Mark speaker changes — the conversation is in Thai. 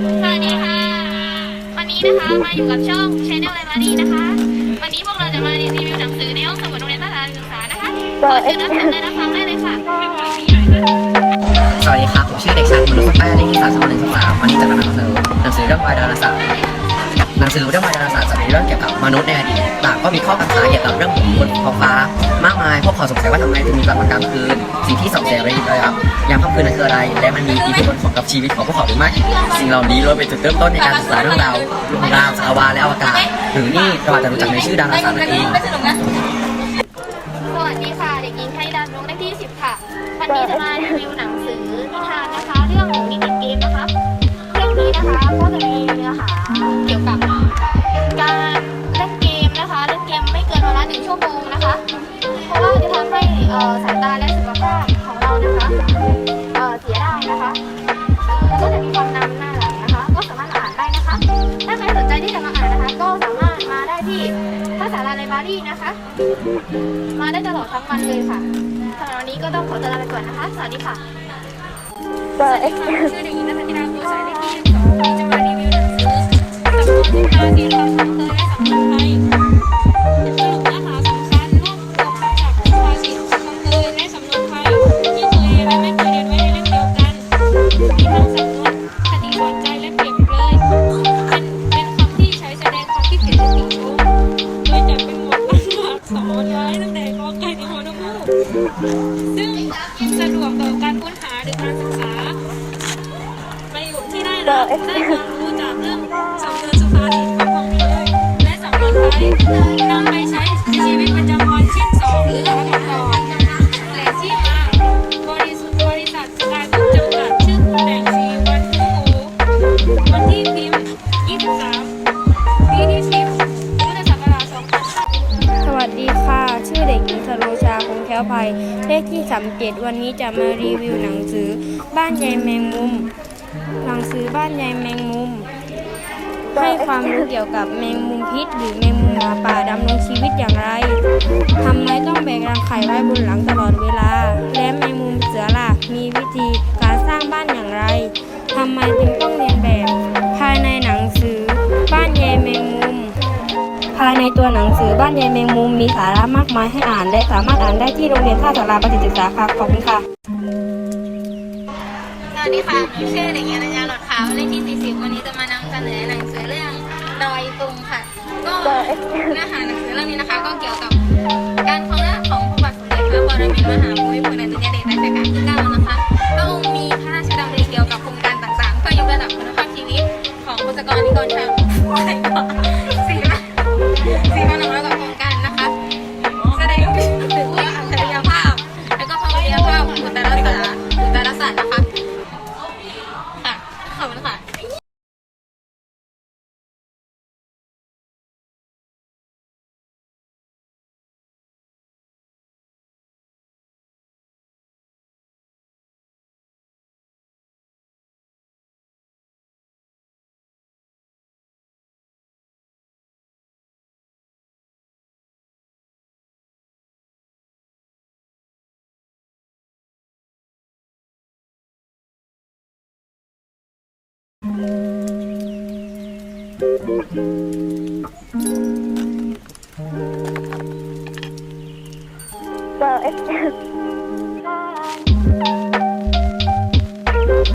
Speaker 1: สวัสดีค่ะ วันนี้นะคะมาอยู่กับช่อง Channel Library นะคะ วันนี้พวกเราจะมารีวิวหนังสือในห้องสมุดโรงเรียนสถานศึกษานะคะขอเชิญรับชมและรับฟังได้เลยค่ะ
Speaker 2: สวัสดีครับผมชื่อเด็กชายมนุษย์สแปร์เลขที่สามสองหนึ่งสองสามวันนี้จะมานำเสนอหนังสือเรื่องวายดาราศาสตร์หนังสือเรื่องวายดาราศาสตร์จะมีเรื่องเกี่ยวกับมนุษย์ในอดีตต่างก็มีข้อกังขาเกี่ยวกับเรื่องของบนท้องฟ้า มากมายพวกเขาสงสัยว่าทำไมถึงมีปรากฏการณ์คืนสิ่งที่สองแสงระยิบระยับยามค่ำคืนนั้นคืออะไร และมันมีอิทธิพลของกับชีวิตของพวกเขาหรือไม่สิ่งเหล่านี้ล้วนเป็นจุดเริ่มต้นในการศึกษาเรื่องราวดวงดาวจักรวาลและอวกาศหรือนี่เราอาจจะรู้จักในชื่อดาราศาสตร์นั่นเอง
Speaker 1: สวัสดีค่ะ เด็กหญิงไทยดานงเลขที่10ค่ะ วันนี้จะมารีวิวหนัง สายตาและสุขภาพของเรานะคะเอ่อเสียได้นะคะแล้วก็จะมีความนำหน้าหลังนะคะ ก็สามารถมาอ่านได้นะคะ ถ้าใครสนใจที่จะมาอ่านนะคะ ก็สามารถมาได้ที่ภาษาลาไลบรารีนะคะ มาได้ตลอดทั้งวันเลยค่ะสำหรับวันนี้ก็ต้องขอตัวลาไปก่อนนะคะ สวัสดีค่ะ
Speaker 3: สวัสดีค่ะชื่อเด็กหญิงนัทธิดาโกชัยเลข ว้ตั้งแต่กอไก่ถึงฮอนกฮูกซึ่งสะดวกต่อการค้นหาหรือการศึกษา ประโยชน์ที่ได้รับได้ความรู้จากเรื่องสำเนวนสุภาษิตของพังเพยและสำนวนไทยนำไปใช้ในชีวิตประจำ้
Speaker 4: ภัย เลขที่37วันนี้จะมารีวิวหนังสือบ้านยายแมงมุม หนังสือบ้านยายแมงมุม ให้ความรู้เกี่ยวกับแมงมุมพิษ หรือแมงมุมมาป่าดำรงชีวิตอย่างไรทำไมต้องแบกรังไข่ไว้บนหลังตลอดเวลา และแมงมุมเสือล่ะมีวิธีการสร้างบ้านอย่างไรทำไม ตัวหนังสือบ้านยายแมงมุมมีสาระมากมายให้อ่าน และสามารถอ่านได้ที่โรงเรียนท่าสาราประสิทธิศึกษาค่ะขอบคุณค่ะ
Speaker 3: สวัสดีค่ะหนูชื่อเด็กหญิงอนัญญาหลอดขาวเลขที่40วันนี้จะมานำเสนอหนังสือเรื่องดอยตุงค่ะ ก็เนื้อหาหนังสือเรื่องนี้นะคะ ก็เกี่ยวกับ ค่ะมันค่ะ Wow,
Speaker 4: em